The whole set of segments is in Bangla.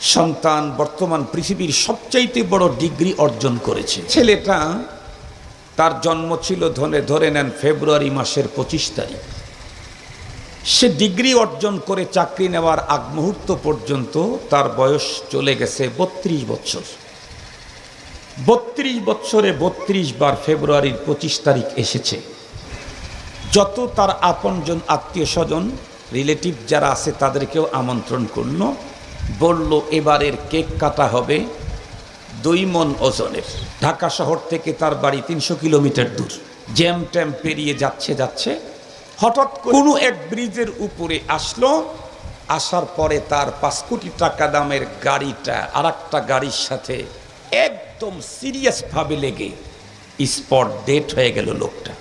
সন্তান বর্তমান পৃথিবীর সবচাইতে বড় ডিগ্রি অর্জন করেছে। ছেলেটা তার জন্ম ছিল ধরে ধরে নেন ফেব্রুয়ারি মাসের পঁচিশ তারিখ। সে ডিগ্রি অর্জন করে চাকরি নেওয়ার আগ মুহূর্ত পর্যন্ত তার বয়স চলে গেছে বত্রিশ বছর। বত্রিশ বছরে বত্রিশ বার ফেব্রুয়ারির পঁচিশ তারিখ এসেছে। যত তার আপনজন আত্মীয় স্বজন রিলেটিভ যারা আছে তাদেরকেও আমন্ত্রণ করল। বলল, এবারের কেক কাটা হবে দুই মন ওজনের। ঢাকা শহর থেকে তার বাড়ি তিনশো কিলোমিটার দূর। জ্যাম ট্যাম পেরিয়ে যাচ্ছে যাচ্ছে। হঠাৎ কোনো এক ব্রিজের উপরে আসলো। আসার পরে তার পাঁচ কোটি টাকা দামের গাড়িটা আর একটা গাড়ির সাথে একদম সিরিয়াসভাবে লেগে স্পট ডেট হয়ে গেল লোকটা।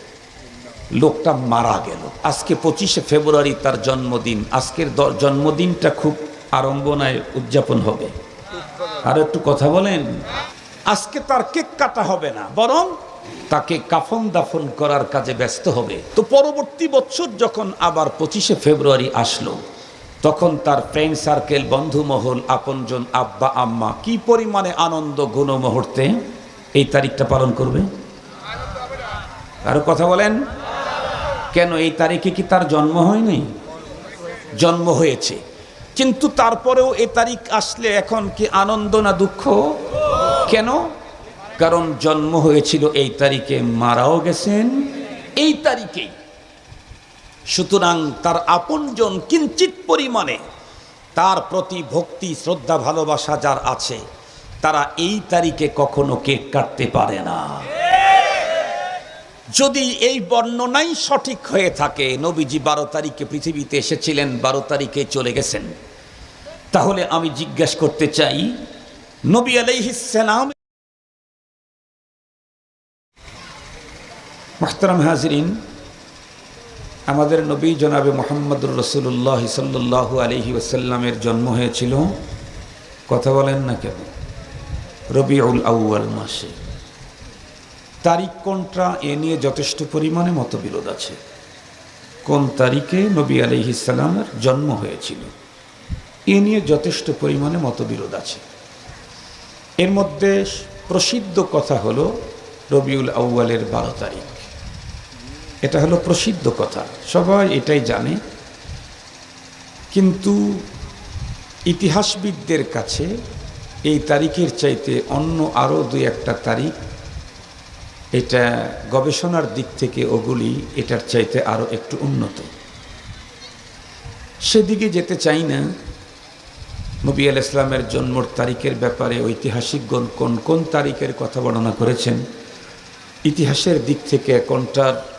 লোকটা মারা গেল। আজকে পঁচিশে ফেব্রুয়ারি তার জন্মদিন। আজকের জন্মদিনটা খুব আড়ম্বনায় উদযাপন হবে। আর একটু কথা বলেন, আজকে তার কেক কাটা হবে না, বরং তাকে কাফন দাফন করার কাজে ব্যস্ত হবে। তো পরবর্তী বছর যখন আবার পঁচিশে ফেব্রুয়ারি আসলো, তখন তার ফ্রেন্ড সার্কেল বন্ধু মহল আপনজন আব্বা, আম্মা কি পরিমাণে আনন্দ গুণ মুহূর্তে এই তারিখটা পালন করবে? আরও কথা বলেন, কেন এই তারিখে কি তার জন্ম হয়নি? জন্ম হয়েছে। কিন্তু তারপরেও এ তারিখ আসলে এখন কি আনন্দ না দুঃখ? কেন? কারণ জন্ম হয়েছিল এই তারিখে, মারাও গেছেন এই তারিখেই সুতরাং তার আপনজন কিঞ্চিত পরিমাণে তার প্রতি ভক্তি, শ্রদ্ধা, ভালোবাসা যার আছে, তারা এই তারিখে কখনো কেক কাটতে পারে না। যদি এই বর্ণনাই সঠিক হয়ে থাকে, নবীজি বারো তারিখে পৃথিবীতে এসেছিলেন, বারো তারিখে চলে গেছেন। তাহলে আমি জিজ্ঞেস করতে চাই, নবী আলাইহিসালাম মাহতারাম হাজরিন, আমাদের নবী জনাবে মোহাম্মদুর রসুল্লাহ সাল্লাহ আলহি ওসাল্লামের জন্ম হয়েছিল, কথা বলেন না কেন? রবিউল আউয়াল মাসে। তারিখ কোনটা এ নিয়ে যথেষ্ট পরিমাণে মতবিরোধ আছে। কোন তারিখে নবী আলহিসাল্লামের জন্ম হয়েছিল, এ নিয়ে যথেষ্ট পরিমাণে মতবিরোধ আছে। এর মধ্যে প্রসিদ্ধ কথা হলো রবিউল আউ্বালের বারো তারিখ। এটা হলো প্রসিদ্ধ কথা, সবাই এটাই জানে। কিন্তু ইতিহাসবিদদের কাছে এই তারিখের চাইতে অন্য আরও দুই একটা তারিখ এটা গবেষণার দিক থেকে ওগুলি এটার চাইতে আরও একটু উন্নত। সেদিকে যেতে চাই না। নবী আল ইসলামের জন্মর তারিখের ব্যাপারে ঐতিহাসিকগণ কোন কোন তারিখের কথা বর্ণনা করেছেন? ইতিহাসের দিক থেকে কোনটার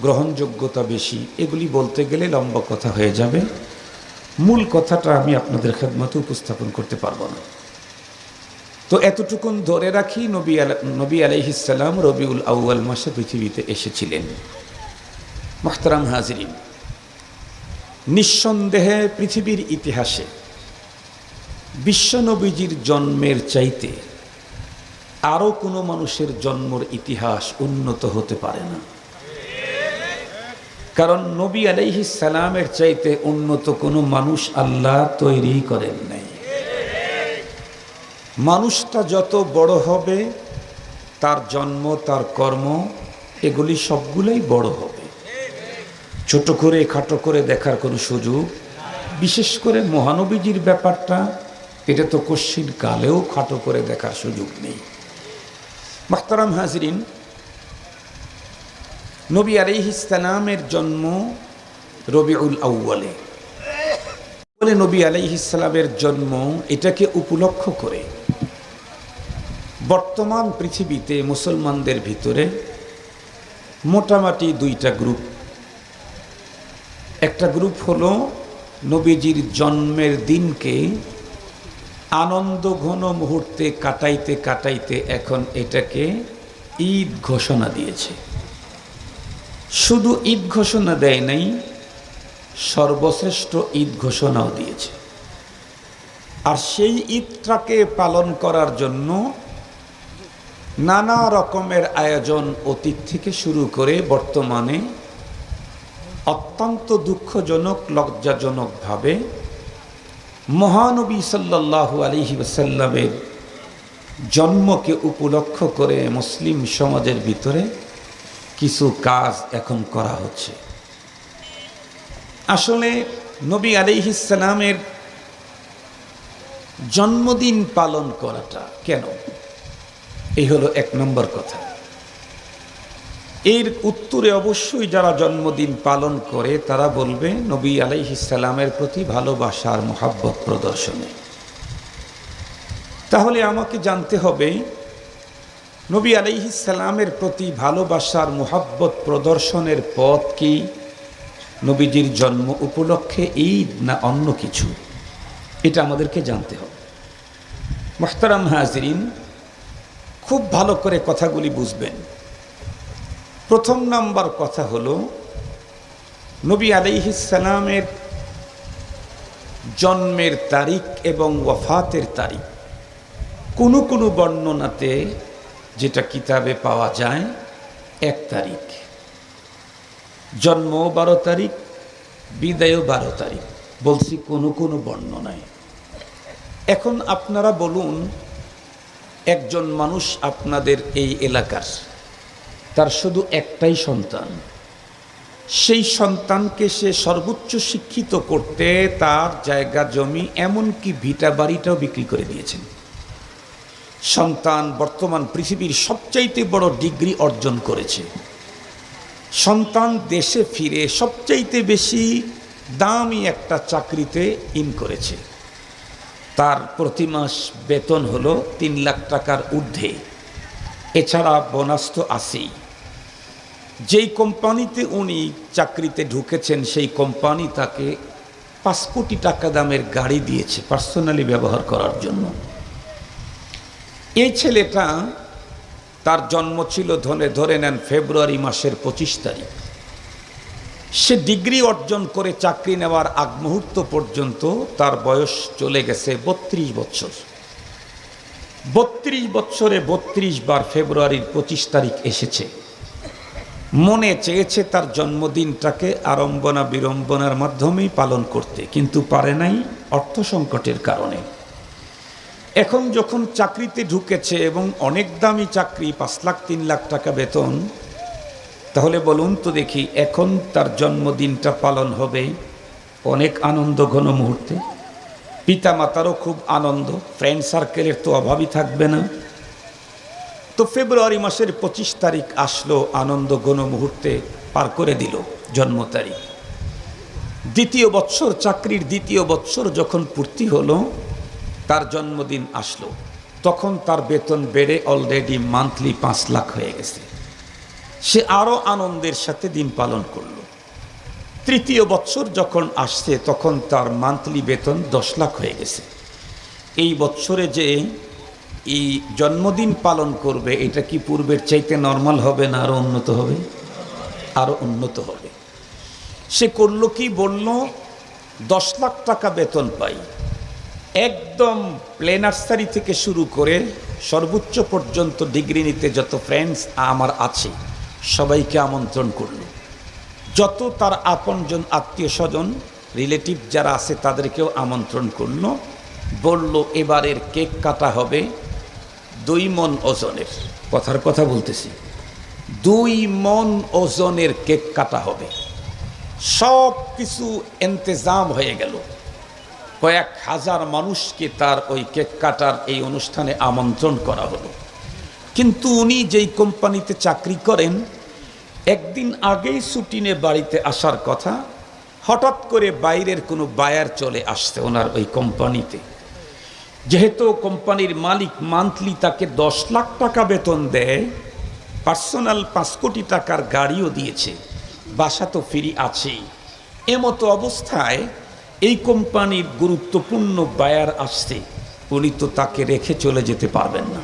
গ্রহণযোগ্যতা বেশি? এগুলি বলতে গেলে লম্বা কথা হয়ে যাবে। মূল কথাটা আমি আপনাদের খেদমতে উপস্থাপন করতে পারব না। তো এতটুকুন ধরে রাখি নবী নবী আলহিসাল্লাম রবিউল আউয়াল মাসে পৃথিবীতে এসেছিলেন। মাহতারাম হাজরিন, নিঃসন্দেহে পৃথিবীর ইতিহাসে বিশ্বনবীজির জন্মের চাইতে আরও কোনো মানুষের জন্মর ইতিহাস উন্নত হতে পারে না। কারণ নবী আলাইহিস সালামের চাইতে উন্নত কোনো মানুষ আল্লাহ তৈরি করেন নাই। মানুষটা যত বড় হবে, তার জন্ম, তার কর্ম, এগুলি সবগুলোই বড় হবে। ছোট করে, খাটো করে দেখার কোনো সুযোগ, বিশেষ করে মহানবীজির ব্যাপারটা, এটা তো কশ্চিন কালেও খাটো করে দেখার সুযোগ নেই। মাহতারাম হাজরিন, নবী আলাইহিসালামের জন্ম রবিউল আউ্বালে বলে নবী আলাইহিসালামের জন্ম এটাকে উপলক্ষ করে। বর্তমান পৃথিবীতে মুসলমানদের ভিতরে মোটামুটি দুইটা গ্রুপ। একটা গ্রুপ হলো নবীজির জন্মের দিনকে আনন্দ ঘন মুহূর্তে কাটাইতে কাটাইতে এখন এটাকে ঈদ ঘোষণা দিয়েছে। শুধু ঈদ ঘোষণা দেয় নাই, সর্বশ্রেষ্ঠ ঈদ ঘোষণাও দিয়েছে। আর সেই ঈদটাকে পালন করার জন্য নানা রকমের আয়োজন অতীত থেকে শুরু করে বর্তমানে অত্যন্ত দুঃখজনক লজ্জাজনকভাবে মহানবী সাল্লাল্লাহু আলহি ওসাল্লামের জন্মকে উপলক্ষ করে মুসলিম সমাজের ভিতরে কিছু কাজ এখন করা হচ্ছে। আসলে নবী আলিহিসালামের জন্মদিন পালন করাটা কেন? এই হলো এক নম্বর কথা। এর উত্তরে অবশ্যই যারা জন্মদিন পালন করে, তারা বলবে, নবী আলাইহিসালামের প্রতি ভালোবাসার মোহাব্বত প্রদর্শনে। তাহলে আমাকে জানতে হবে, নবী আলাইহিসালামের প্রতি ভালোবাসার মোহাব্বত প্রদর্শনের পথ কি? নবীজির জন্ম উপলক্ষে ঈদ না অন্য কিছু? এটা আমাদেরকে জানতে হবে। মোহতারাম হাজরিন খুব ভালো করে কথাগুলি বুঝবেন। প্রথম নাম্বার কথা হলো, নবী আলাইহিসালামের জন্মের তারিখ এবং ওয়াফাতের তারিখ। কোনো কোনো বর্ণনাতে যেটা কিতাবে পাওয়া যায়, এক তারিখ। জন্ম বারো তারিখ, বিদায়ও বারো তারিখ। বলছি কোনো কোনো বর্ণনায়। এখন আপনারা বলুন একজন মানুষ আপনাদের এই এলাকার, তার শুধু একটাই সন্তান। সেই সন্তানকে সে সর্বোচ্চ শিক্ষিত করতে তার জায়গা, জমি, এমনকি ভিটা বাড়িটাও বিক্রি করে দিয়েছেন। সন্তান বর্তমান পৃথিবীর সবচাইতে বড় ডিগ্রি অর্জন করেছে। সন্তান দেশে ফিরে সবচাইতে বেশি দামি একটা চাকরিতে ইন করেছে। তার প্রতি মাস বেতন হলো তিন লাখ টাকার ঊর্ধ্বে। এছাড়া বোনাস তো আছেই। যেই কোম্পানিতে উনি চাকরিতে ঢুকেছেন, সেই কোম্পানি তাকে পাঁচ কোটি টাকা দামের গাড়ি দিয়েছে পার্সোনালি ব্যবহার করার জন্য। এই ছেলেটা তার জন্ম ছিল ধরে ধরে নেন ফেব্রুয়ারি মাসের পঁচিশ তারিখ। সে ডিগ্রি অর্জন করে চাকরি নেওয়ার আগ মুহূর্ত পর্যন্ত তার বয়স চলে গেছে বত্রিশ বছর। বত্রিশ বছরে বত্রিশ বার ফেব্রুয়ারির পঁচিশ তারিখ এসেছে। মনে চেয়েছে তার জন্মদিনটাকে আড়ম্বনা বিড়ম্বনার মাধ্যমেই পালন করতে, কিন্তু পারে নাই অর্থ সংকটের কারণে। এখন যখন চাকরিতে ঢুকেছে এবং অনেক দামি চাকরি, পাঁচ লাখ, তিন লাখ টাকা বেতন তাহলে বলুন তো দেখি, এখন তার জন্মদিনটা পালন হবে অনেক আনন্দ ঘন মুহূর্তে। পিতা মাতারও খুব আনন্দ ফ্রেন্ড সার্কেলের তো অভাবই থাকবে না। তো ফেব্রুয়ারি মাসের পঁচিশ তারিখ আসলো, আনন্দ ঘন মুহূর্তে পার করে দিল জন্ম তারিখ। দ্বিতীয় বৎসর, চাকরির দ্বিতীয় বৎসর যখন পূর্তি হলো, তার জন্মদিন আসলো। তখন তার বেতন বেড়ে অলরেডি মান্থলি পাঁচ লাখ হয়ে গেছে। সে আরও আনন্দের সাথে দিন পালন করল। তৃতীয় বৎসর যখন আসছে, তখন তার মান্থলি বেতন দশ লাখ হয়ে গেছে। এই বৎসরে যে এই জন্মদিন পালন করবে, এটা কি পূর্বের চাইতে নর্মাল হবে না আরও উন্নত হবে? আরও উন্নত হবে। সে করল কি, বলল, দশ লাখ টাকা বেতন পাই। একদম প্লে নার্সারি থেকে শুরু করে সর্বোচ্চ পর্যন্ত ডিগ্রি নিতে যত ফ্রেন্ডস আমার আছে সবাইকে আমন্ত্রণ করল। যত তার আপনজন আত্মীয় স্বজন রিলেটিভ যারা আছে তাদেরকেও আমন্ত্রণ করল, বলল, এবারের কেক কাটা হবে দুই মন ওজনের। কথার কথা বলতেছি। দুই মন ওজনের কেক কাটা হবে। সব কিছু এন্তেজাম হয়ে গেল। কয়েক হাজার মানুষকে তার ওই কেক কাটার এই অনুষ্ঠানে আমন্ত্রণ করা হলো। কিন্তু উনি যেই কোম্পানিতে চাকরি করেন, একদিন আগেই ছুটিনে বাড়িতে আসার কথা, হঠাৎ করে বাইরের কোনো বায়ার চলে আসতে ওনার ওই কোম্পানিতে। যেহেতু কোম্পানির মালিক মান্থলি তাকে দশ লাখ টাকা বেতন দেয়, পার্সোনাল পাঁচ কোটি টাকার গাড়িও দিয়েছে, বাসা তো ফিরি আছেই। এমতো অবস্থায় এই কোম্পানির গুরুত্বপূর্ণ বায়ার আসছে, উনি তো তাকে রেখে চলে যেতে পারবেন না।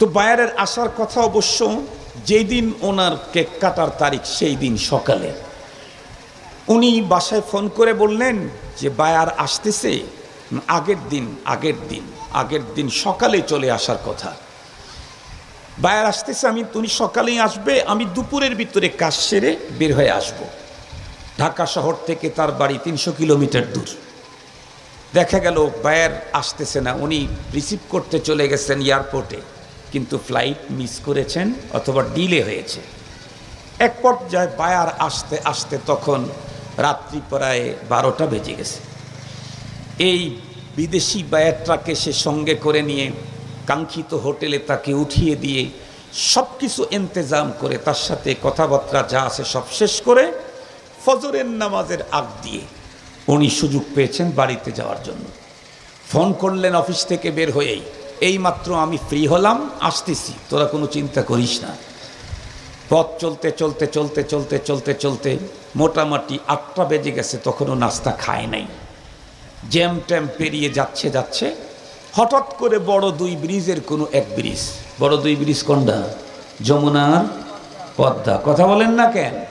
তো বায়ারের আসার কথা অবশ্য যেই দিন ওনার কেক কাটার তারিখ, সেই দিন সকালে। উনি বাসায় ফোন করে বললেন যে, বায়ার আসতেছে। আগের দিন আগের দিন আগের দিন সকালে চলে আসার কথা। বায়ার আসতেছে, আমি তুমি সকালেই আসবে, আমি দুপুরের ভিতরে কাজ সেরে বের হয়ে আসব। ঢাকা শহর থেকে তার বাড়ি তিনশো কিলোমিটার দূর। দেখা গেল, বায়ার আসতেছে না। উনি রিসিভ করতে চলে গেছেন এয়ারপোর্টে। কিন্তু ফ্লাইট মিস করেছেন অথবা ডিলে হয়েছে। এক পর্যায়ে বায়ার আসতে আসতে তখন রাত্রি প্রায় বারোটা বেজে গেছে। এই বিদেশি বায়ারটাকে সে সঙ্গে করে নিয়ে কাঙ্ক্ষিত হোটেলে তাকে উঠিয়ে দিয়ে সব কিছু ইন্তেজাম করে তার সাথে কথাবার্তা যা আছে সব শেষ করে ফজরের নামাজের আগ দিয়ে উনি সুযোগ পেয়েছেন বাড়িতে যাওয়ার জন্য। ফোন করলেন অফিস থেকে বের হয়েই। এই মাত্র আমি ফ্রি হলাম, আসতেছি। তোরা কোনো চিন্তা করিস না। পথ চলতে চলতে চলতে চলতে চলতে চলতে মোটামুটি আটটা বেজে গেছে, তখনও নাস্তা খায় নাই। জ্যাম ট্যাম পেরিয়ে যাচ্ছে যাচ্ছে। হঠাৎ করে বড় দুই ব্রিজের কোনো এক ব্রিজ। বড় দুই ব্রিজ কোনটা? যমুনার পদ্মা। কথা বলেন না কেন?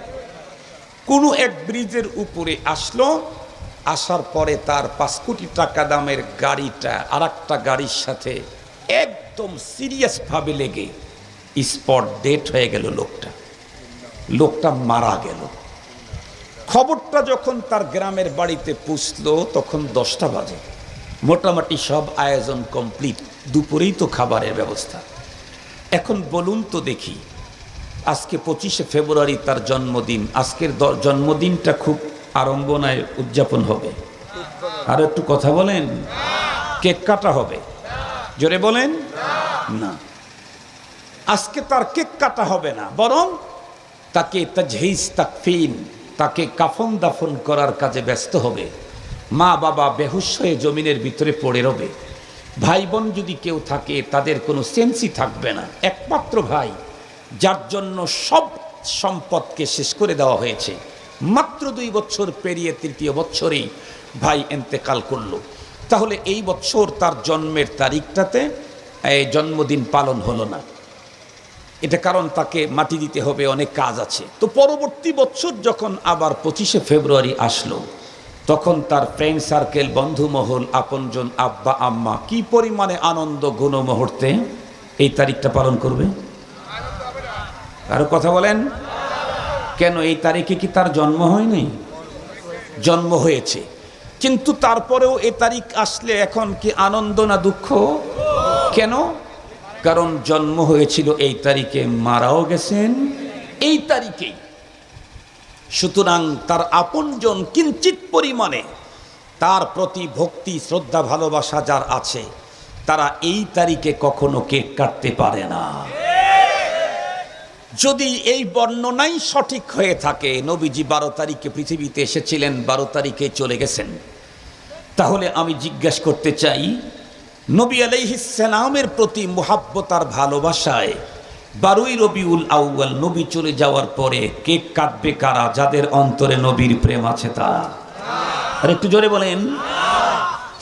কোনো এক ব্রিজের উপরে আসলো, আসার পরে তার পাঁচ কোটি টাকা দামের গাড়িটা আর গাড়ির সাথে একদম সিরিয়াসভাবে লেগে স্পট ডেট হয়ে গেল লোকটা। লোকটা মারা গেল। খবরটা যখন তার গ্রামের বাড়িতে পুষলো, তখন দশটা বাজে। মোটামুটি সব আয়োজন কমপ্লিট দুপুরেই তো খাবারের ব্যবস্থা। এখন বলুন তো দেখি, আজকে পঁচিশে ফেব্রুয়ারি তার জন্মদিন, আজকের জন্মদিনটা খুব আড়ম্বনায় উদযাপন হবে। আর একটু কথা বলেন? কেক কাটা হবে। জোরে বলেন, না। আজকে তার কেক কাটা হবে না, বরং তাকে তাজহিজ, তাকফিন, তাকে কাফন দাফন করার কাজে ব্যস্ত হবে। মা বাবা বেহুশ হয়ে জমিনের ভিতরে পড়ে রবে। ভাই বোন যদি কেউ থাকে, তাদের কোনো সেন্সই থাকবে না। একমাত্র ভাই, যার জন্য সব সম্পদকে শেষ করে দেওয়া হয়েছে। মাত্র দুই বছর পেরিয়ে তৃতীয় বছরেই ভাই এন্তেকাল করল। তাহলে এই বছর তার জন্মের তারিখটাতে জন্মদিন পালন হলো না। এটা কারণ তাকে মাটি দিতে হবে, অনেক কাজ আছে। তো পরবর্তী বছর যখন আবার পঁচিশে ফেব্রুয়ারি আসলো, তখন তার ফ্রেন্ড সার্কেল বন্ধু মহল আপনজন আব্বা, আম্মা কি পরিমাণে আনন্দ গুণ মুহূর্তে এই তারিখটা পালন করবে? আরও কথা বলেন? কেন এই তারিখে কি তার জন্ম হয়নি? জন্ম হয়েছে। কিন্তু তারপরেও এ তারিখ আসলে এখন কি আনন্দ না দুঃখ? কেন? কারণ জন্ম হয়েছিল এই তারিখে, মারাও গেছেন এই তারিখেই। সুতরাং তার আপনজন কিঞ্চিত পরিমাণে তার প্রতি ভক্তি, শ্রদ্ধা, ভালোবাসা যার আছে, তারা এই তারিখে কখনো কেক কাটতে পারে না। যদি এই বর্ণনাই সঠিক হয়ে থাকে, নবীজি বারো তারিখে পৃথিবীতে এসেছিলেন, বারো তারিখে চলে গেছেন। তাহলে আমি জিজ্ঞেস করতে চাই, নবী আলাইহিসালামের প্রতি মোহাব্বত আর ভালোবাসায় বারোই রবিউল আউয়াল নবী চলে যাওয়ার পরে কেক কাটবে কারা, যাদের অন্তরে নবীর প্রেম আছে তারা আর একটু জোরে বলেন,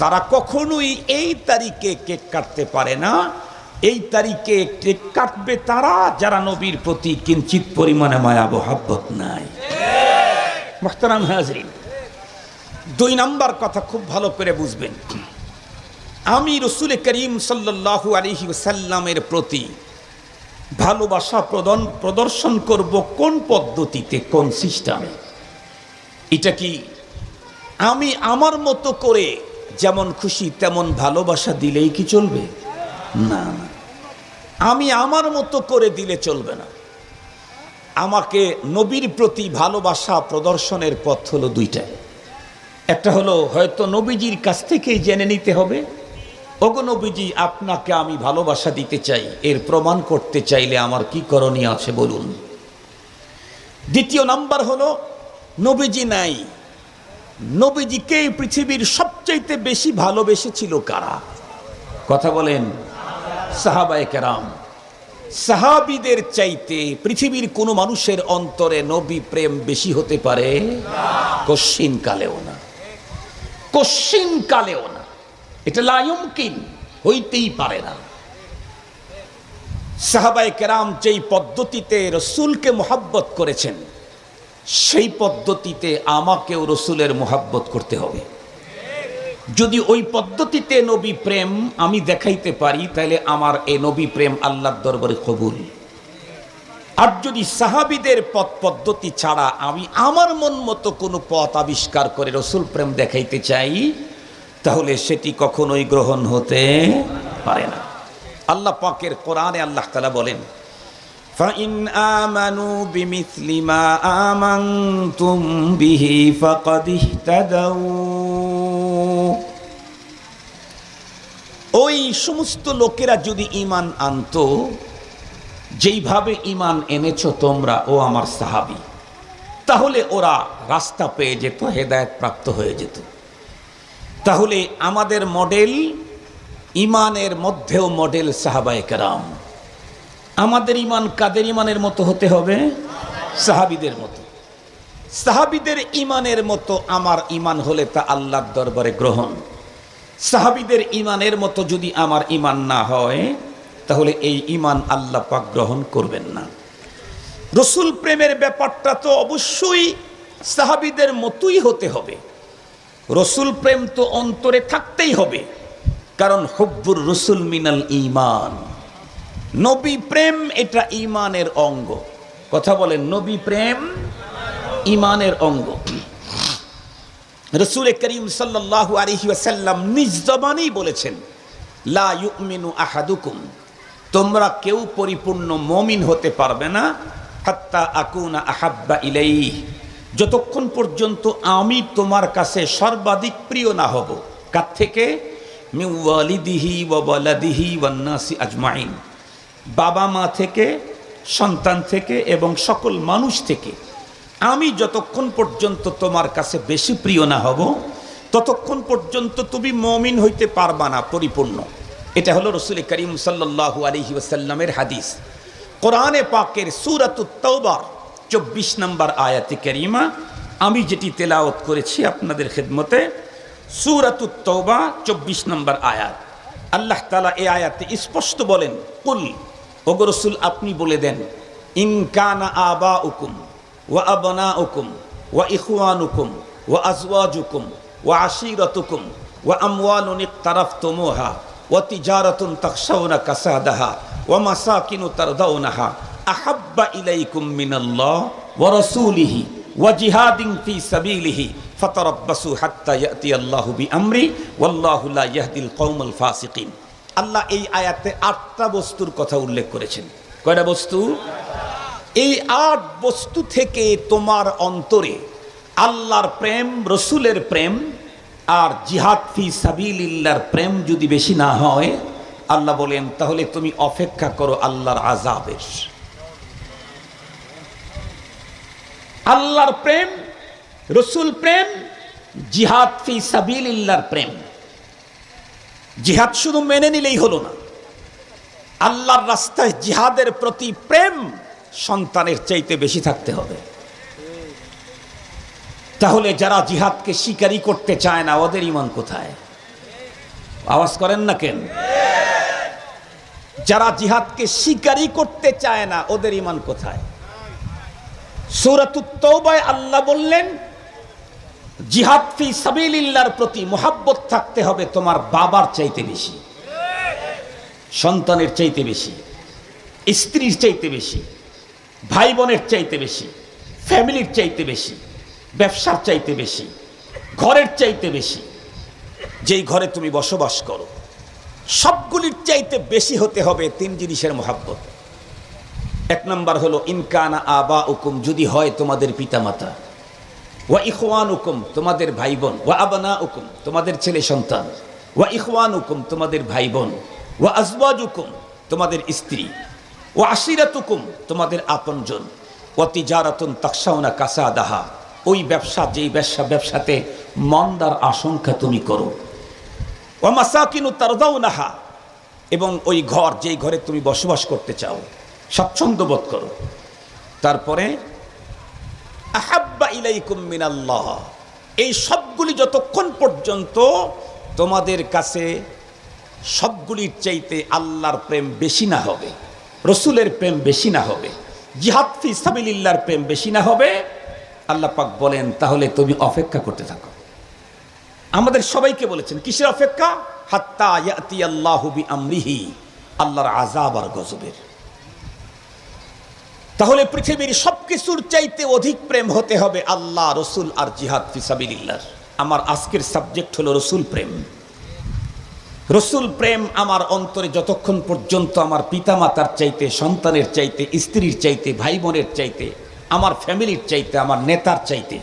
তারা কখনোই এই তারিখে কেক কাটতে পারে না এই তারিখে কাটবে তারা, যারা নবীর প্রতি কিঞ্চিত পরিমাণে মায়া মোহাব্বত নাই। মোহতারাম হাজরিন, দুই নাম্বার কথা খুব ভালো করে বুঝবেন। আমি রসুল করিম সাল্লাল্লাহু আলহি সাল্লামের প্রতি ভালোবাসা প্রদন, প্রদর্শন করব কোন পদ্ধতিতে, কোন সিস্টেমে? এটা কি আমি আমার মতো করে যেমন খুশি তেমন ভালোবাসা দিলেই কি চলবে? না না। আমি আমার মতো করে দিলে চলবে না। আমাকে নবীর প্রতি ভালোবাসা প্রদর্শনের পথ হলো দুইটা। একটা হলো, হয়তো নবীজির কাছ থেকেই জেনে নিতে হবে, ওগো নবীজি, আপনাকে আমি ভালোবাসা দিতে চাই, এর প্রমাণ করতে চাইলে আমার কি করণীয় আছে বলুন? দ্বিতীয় নাম্বার হলো, নবীজি নাই। নবীজিকে এই পৃথিবীর সবচাইতে বেশি ভালোবেসেছিল কারা? কথা বলেন সাহাবায়ে কেরাম, সাহাবিদের চাইতে পৃথিবীর কোনো মানুষের অন্তরে নবী প্রেম বেশি হতে পারে কশ্চিন কালেও না। কশ্চিন কালেও না। এটা লায়মকিন হইতেই পারে না। সাহাবায় কেরাম যেই পদ্ধতিতে রসুলকে মোহাব্বত করেছেন, সেই পদ্ধতিতে আমাকেও রসুলের মোহাব্বত করতে হবে। যদি ওই পদ্ধতিতে নবী প্রেম আমি দেখাইতে পারি তাহলে আমার এই নবী প্রেম আল্লাহর দরবারে কবুল আর যদি সাহাবিদের পথ পদ্ধতি ছাড়া আমি আমার মন মতো কোনো পথ আবিষ্কার করে রসুল প্রেম দেখাইতে চাই তাহলে সেটি কখনোই গ্রহণ হতে পারে না আল্লাহ পাকের কোরআনে আল্লাহ তালা বলেন فإن آمنوا بمثل ما آمنتم به فقد اهتدوا ওই সমস্ত লোকেরা যদি ইমান আনতো, যেইভাবে ইমান এনেছো তোমরা, ও আমার সাহাবি, তাহলে ওরা রাস্তা পেয়ে যেত, হেদায়ত প্রাপ্ত হয়ে যেত। তাহলে আমাদের মডেল ইমানের মধ্যেও মডেল সাহাবায় কেরাম। আমাদের ইমান কাদের ইমানের মতো হতে হবে? সাহাবিদের মতো। সাহাবিদের ইমানের মতো আমার ইমান হলে তা আল্লাহর দরবারে গ্রহণ। সাহাবিদের ইমানের মতো যদি আমার ইমান না হয়, তাহলে এই ইমান আল্লাহ পাক গ্রহণ করবেন না। রসুল প্রেমের ব্যাপারটা তো অবশ্যই সাহাবিদের মতোই হতে হবে। রসুল প্রেম তো অন্তরে থাকতেই হবে। কারণ হব্বুর রসুল মিনাল ইমান নবী প্রেম এটা ইমানের অঙ্গ। কথা বলেন, নবী প্রেম ইমানের অঙ্গ। রসুল করিম সাল্লাহ আলহি আসাল্লাম নিজ জবানেই বলেছেন, লা ইউমিনু আহাদুকুম। তোমরা কেউ পরিপূর্ণ মমিন হতে পারবে না, হাত্তা আকুনা আহাব্বা ইলাই যতক্ষণ পর্যন্ত আমি তোমার কাছে সর্বাধিক প্রিয় না হব, কার থেকে? মিওয়ালিদিহি ওয়ালাদিহি ওয়ান্নাসি আজমাইন। বাবা মা থেকে, সন্তান থেকে এবং সকল মানুষ থেকে। আমি যতক্ষণ পর্যন্ত তোমার কাছে বেশি প্রিয় না হব, ততক্ষণ পর্যন্ত তুমি মমিন হইতে পারবা না, পরিপূর্ণ। এটা হলো রসুল করিম সাল্লাহু আলহি ওসাল্লামের হাদিস। কোরআনে পাকের সুরাতুত্তবার চব্বিশ নম্বর আয়াতি করিমা, আমি যেটি তেলাওত করেছি আপনাদের খেদমতে সুরাতুত্তবা চব্বিশ নম্বর আয়াত। আল্লাহ তালা এ আয়াতে স্পষ্ট বলেন, কুল, ওগো রসুল, আপনি বলে দেন ইনকানা আবা উকুম ওয়া আবনা উকুম ওয়া ইখওয়ানুকুম, ওয়া আজওয়াজুকুম, ওয়া আশিরতুকুম, ওয়া আমওয়ালুন ইকতারাফতুমুহা, ওয়া তিজারাতুন তাখশাউনা কাসাদাহা, ওয়া মাসাকিনু তারদাউনাহা। আহাব্বা ইলাইকুম মিনাল্লাহ ওয়া রাসূলিহি ওয়া জিহাদিন ফি সাবিলিহি, ফাতারাব্বাসু হাত্তা ইয়াতি আল্লাহু বিআমরি, ওয়াল্লাহু লা ইয়াহদিল কওমাল ফাসিকিন। আল্লাহ এই আয়াতে আটটা বস্তুর কথা উল্লেখ করেছেন। কয়টা বস্তু? এই আট বস্তু থেকে তোমার অন্তরে আল্লাহর প্রেম, রসুলের প্রেম আর জিহাদ ফি সাবিলিল্লার প্রেম যদি বেশি না হয়, আল্লাহ বলেন, তাহলে তুমি অপেক্ষা করো আল্লাহর আজাবের আল্লাহর প্রেম, রসুল প্রেম, জিহাদ ফি সাবিলিল্লার প্রেম। জিহাদ শুধু মেনে নিলেই হলো না। আল্লাহর রাস্তায় জিহাদের প্রতি প্রেম সন্তানের চাইতে বেশি থাকতে হবে। তাহলে যারা জিহাদকে স্বীকারই করতে চায় না, ওদের ইমান কোথায়? আওয়াজ করেন না কেন? যারা জিহাদকে স্বীকারই করতে চায় না, ওদের ইমান কোথায়? সুরাতুত্তৌবায় আল্লাহ বললেন, জিহাদ ফি সাবিলিল্লাহর প্রতি মোহাব্বত থাকতে হবে তোমার বাবার চাইতে বেশি, সন্তানের চাইতে বেশি, স্ত্রীর চাইতে বেশি। ভাই বোনের চাইতে বেশি, ফ্যামিলির চাইতে বেশি, ব্যবসার চাইতে বেশি, ঘরের চাইতে বেশি, যেই ঘরে তুমি বসবাস করো, সবগুলির চাইতে বেশি হতে হবে তিন জিনিসের মোহাব্বত। এক নম্বর হলো ইনকানা আবা উকুম যদি হয় তোমাদের পিতামাতা। ওয়া ইখওয়ান উকুম তোমাদের ভাই বোন ওয়া আবানা উকুম তোমাদের ছেলে সন্তান। ওয়া ইখওয়ান উকুম তোমাদের ভাই বোন ওয়া আজওয়াজ উকুম তোমাদের স্ত্রী। ও আশিরাতুকুম তোমাদের আপনজন। ও তিজারাতুন তাকসাউনা কাসা দাহা ওই ব্যবসা, যেই ব্যবসা, ব্যবসাতে মন্দার আশঙ্কা তুমি করো। ও মাসাকিনু তারদাও নাহা এবং ওই ঘর, যেই ঘরে তুমি বসবাস করতে চাও, স্বাচ্ছন্দ্য বোধ করো। তারপরে, আহাব্বা ইলাইকুম মিনাল্লাহ, এই সবগুলি যতক্ষণ পর্যন্ত তোমাদের কাছে সবগুলির চাইতে আল্লাহর প্রেম বেশি না হবে। রসুলের প্রেম বেশি না হবে। জিহাদ ফি সাবিলিল্লাহর প্রেম বেশি না হবে। আল্লাহ পাক বলেন, তাহলে তুমি অপেক্ষা করতে থাকো। আমাদের সবাইকে বলেছেন, কিসের অপেক্ষা? হাত্তা ইয়াতি আমরিহি আল্লাহর আজাব আর গজবের। তাহলে পৃথিবীর সবকিছুর চাইতে অধিক প্রেম হতে হবে আল্লাহ, রসুল আর জিহাদ ফিসাবিল্লার আমার আজকের সাবজেক্ট হলো রসুল প্রেম। রসুল প্রেম আমার অন্তরে যতক্ষণ পর্যন্ত আমার পিতামাতার চাইতে, সন্তানের চাইতে, স্ত্রীর চাইতে ভাই বোনের চাইতে, আমার ফ্যামিলির চাইতে, আমার নেতার চাইতে,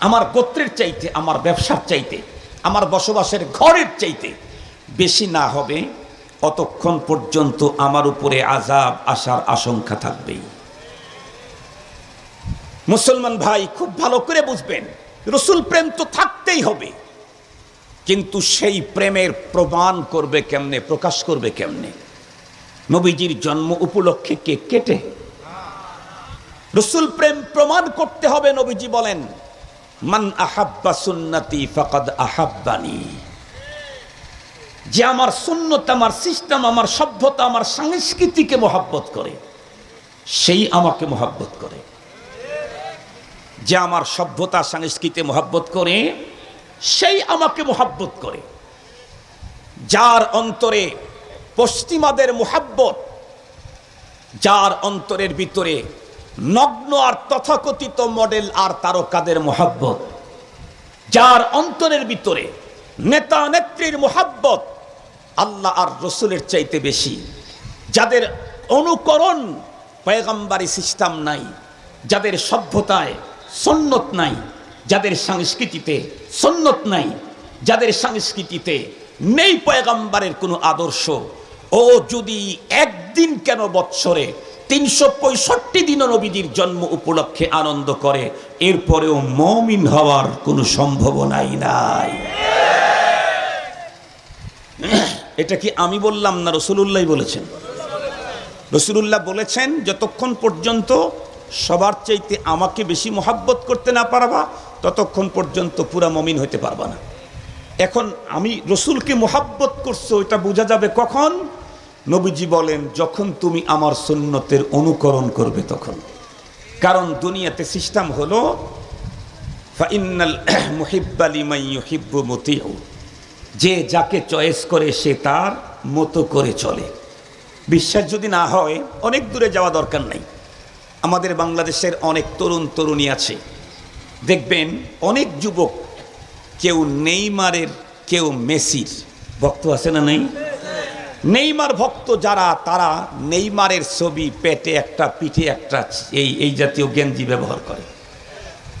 আমার গোত্রের চাইতে, আমার ব্যবসার চাইতে, আমার বসবাসের ঘরের চাইতে বেশি না হবে, অতক্ষণ পর্যন্ত আমার উপরে আজাব আসার আশঙ্কা থাকবেই। মুসলমান ভাই, খুব ভালো করে বুঝবেন, রসুল প্রেম তো থাকতেই হবে। কিন্তু সেই প্রেমের প্রমাণ করবে কেমনে, প্রকাশ করবে কেমনে? নবীজির জন্ম উপলক্ষে কে কেটে? রসুল প্রেম প্রমাণ করতে হবে, নবীজি বলেন, মান আহাব্বা সুন্নতি ফাকাদ আহাব্বানি। যে আমার সুন্নত, আমার সিস্টেম, আমার সভ্যতা, আমার সংস্কৃতিকে মহাব্বত করে, সেই আমাকে মহাব্বত করে। যে আমার সভ্যতা, সংস্কৃতি মহাব্বত করে সেই আমাকে মোহাব্বত করে। যার অন্তরে পশ্চিমাদের মোহাব্বত, যার অন্তরের ভিতরে নগ্ন আর তথাকথিত মডেল আর তারকাদের মোহাব্বত, যার অন্তরের ভিতরে নেতা নেত্রীর মোহাব্বত আল্লাহ আর রসুলের চাইতে বেশি, যাদের অনুকরণ পয়গম্বারি সিস্টেম নাই, যাদের সভ্যতায় সন্ন্যত নাই যাদের সংস্কৃতিতে সন্ন্যত নাই, যাদের সংস্কৃতিতে নেই পয়গম্বারের কোনো আদর্শ, ও যদি একদিন কেন বৎসরে তিনশো পঁয়ষট্টি দিন নবীজির জন্ম উপলক্ষে আনন্দ করে, এরপরেও মমিন হওয়ার কোনো সম্ভাবনাই নাই। এটা কি আমি বললাম না রসুল্লাহ বলেছেন? রসুল্লাহ বলেছেন, যতক্ষণ পর্যন্ত সবার চাইতে আমাকে বেশি মহাব্বত করতে না পারবা ততক্ষণ পর্যন্ত পুরা মমিন হইতে পারবা না। এখন আমি রসুলকে মোহাব্বত করছ এটা বোঝা যাবে কখন? নবীজি বলেন, যখন তুমি আমার সুন্নতের অনুকরণ করবে তখন। কারণ দুনিয়াতে সিস্টেম হলো যে যাকে চয়েস করে, সে তার মতো করে চলে। বিশ্বাস যদি না হয়, অনেক দূরে যাওয়া দরকার নাই। আমাদের বাংলাদেশের অনেক তরুণ তরুণী আছে। দেখবেন অনেক যুবক, কেউ নেইমারের, কেউ মেসির। ভক্ত আছে না নেই? নেইমার ভক্ত যারা, তারা নেইমারের ছবি পেটে একটা, পিঠে একটা, এই এই জাতীয় গেঞ্জি ব্যবহার করে।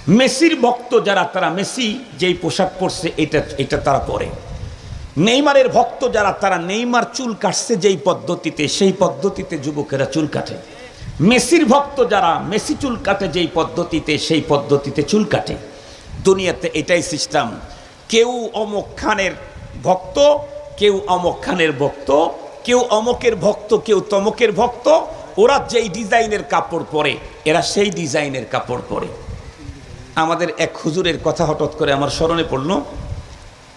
মেসির ভক্ত যারা, তারা মেসি যেই পোশাক পরছে, এটা এটা তারা পরে। নেইমারের ভক্ত যারা, তারা নেইমার চুল কাটছে যেই পদ্ধতিতে, সেই পদ্ধতিতে যুবকেরা চুল কাটে। মেসির ভক্ত যারা, মেসি চুল কাটে যেই পদ্ধতিতে, সেই পদ্ধতিতে চুল কাটে দুনিয়াতে এটাই সিস্টেম। কেউ অমক খানের ভক্ত, কেউ অমক খানের ভক্ত, কেউ অমকের ভক্ত, কেউ তমকের ভক্ত, ওরা যেই ডিজাইনের কাপড় পরে, এরা সেই ডিজাইনের কাপড় পরে। আমাদের এক হুজুরের কথা হঠাৎ করে আমার স্মরণে পড়ল।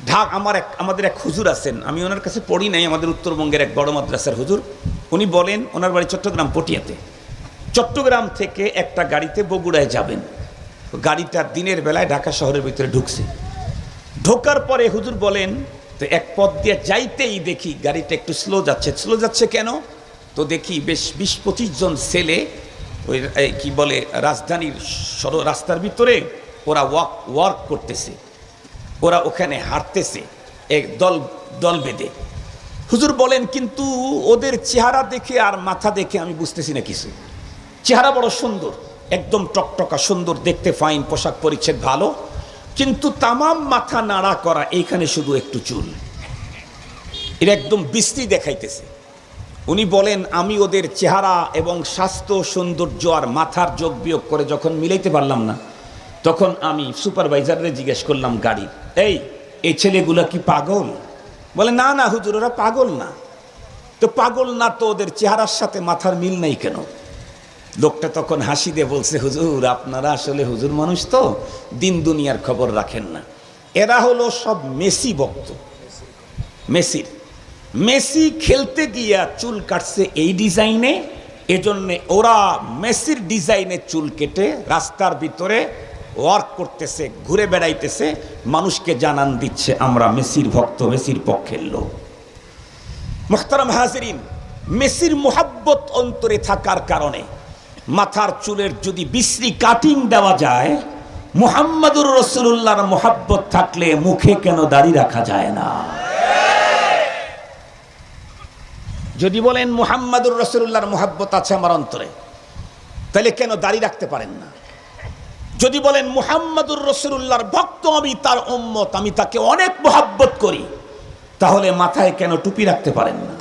ঢাক, আমার এক, আমাদের এক হুজুর আছেন, আমি ওনার কাছে পড়ি নাই, আমাদের উত্তরবঙ্গের এক বড় মাদ্রাসার হুজুর। উনি বলেন, ওনার বাড়ি চট্টগ্রাম পটিয়াতে। চট্টগ্রাম থেকে একটা গাড়িতে বগুড়ায় যাবেন। গাড়িটা দিনের বেলায় ঢাকা শহরের ভিতরে ঢুকছে। ঢোকার পরে হুজুর বলেন, তো এক পথ দিয়ে যাইতেই দেখি গাড়িটা একটু স্লো যাচ্ছে। স্লো যাচ্ছে কেন? তো দেখি বেশ বিশ পঁচিশ জন ছেলে, ওই কি বলে, রাজধানীর সর, রাস্তার ভিতরে ওরা ওয়াক ওয়ার্ক করতেছে। ওরা ওখানে হাঁটতেছে, এক দল দল বেঁধে। হুজুর বলেন, কিন্তু ওদের চেহারা দেখে আর মাথা দেখে আমি বুঝতেছি না কিছু। চেহারা বড় সুন্দর, একদম টকটকা সুন্দর, দেখতে ফাইন পোশাক পরিচ্ছেদ ভালো। কিন্তু তামাম মাথা নাড়া করা, এইখানে শুধু একটু চুল। এটা একদম বিশ্রী দেখাইতেছে। উনি বলেন, আমি ওদের চেহারা এবং স্বাস্থ্য, সৌন্দর্য আর মাথার যোগ বিয়োগ করে যখন মিলাইতে পারলাম না, তখন আমি সুপারভাইজারে জিজ্ঞেস করলাম গাড়ি এই এই ছেলেগুলো কি পাগল? বলে, না না, হুজুর, ওরা পাগল না। তো পাগল না তো ওদের চেহারার সাথে মাথার মিল নাই কেন? লোকটা তখন হাসি দিয়ে বলছে, হুজুর, আপনারা আসলে হুজুর মানুষ তো? দিন দুনিয়ার খবর রাখেন না। এরা হলো সব মেসি ভক্ত। মেসির। মেসি খেলতে গিয়া চুল কাটছে এই ডিজাইনে, এজন্যে ওরা মেসির ডিজাইনে চুল কেটে রাস্তার ভিতরে ওয়ার্ক করতেছে, ঘুরে বেড়াইতেছে, মানুষকে জানান দিচ্ছে, আমরা মেসির ভক্ত, মেসির পক্ষের লোক। মোহতারাম হাজরিন, মেসির মোহাব্বত অন্তরে থাকার কারণে মাথার চুলের যদি বিশ্রী কাটিং দেওয়া যায়, মুহাম্মাদুর রসুল্লাহর মোহাব্বত থাকলে মুখে কেন দাড়ি রাখা যায় না? যদি বলেন মুহাম্মাদুর রসুল্লাহর মোহাব্বত আছে আমার অন্তরে, তাহলে কেন দাড়ি রাখতে পারেন না? যদি বলেন মুহাম্মাদুর রসুল্লাহর ভক্ত আমি, তার উম্মত, আমি তাকে অনেক মোহাব্বত করি, তাহলে মাথায় কেন টুপি রাখতে পারেন না?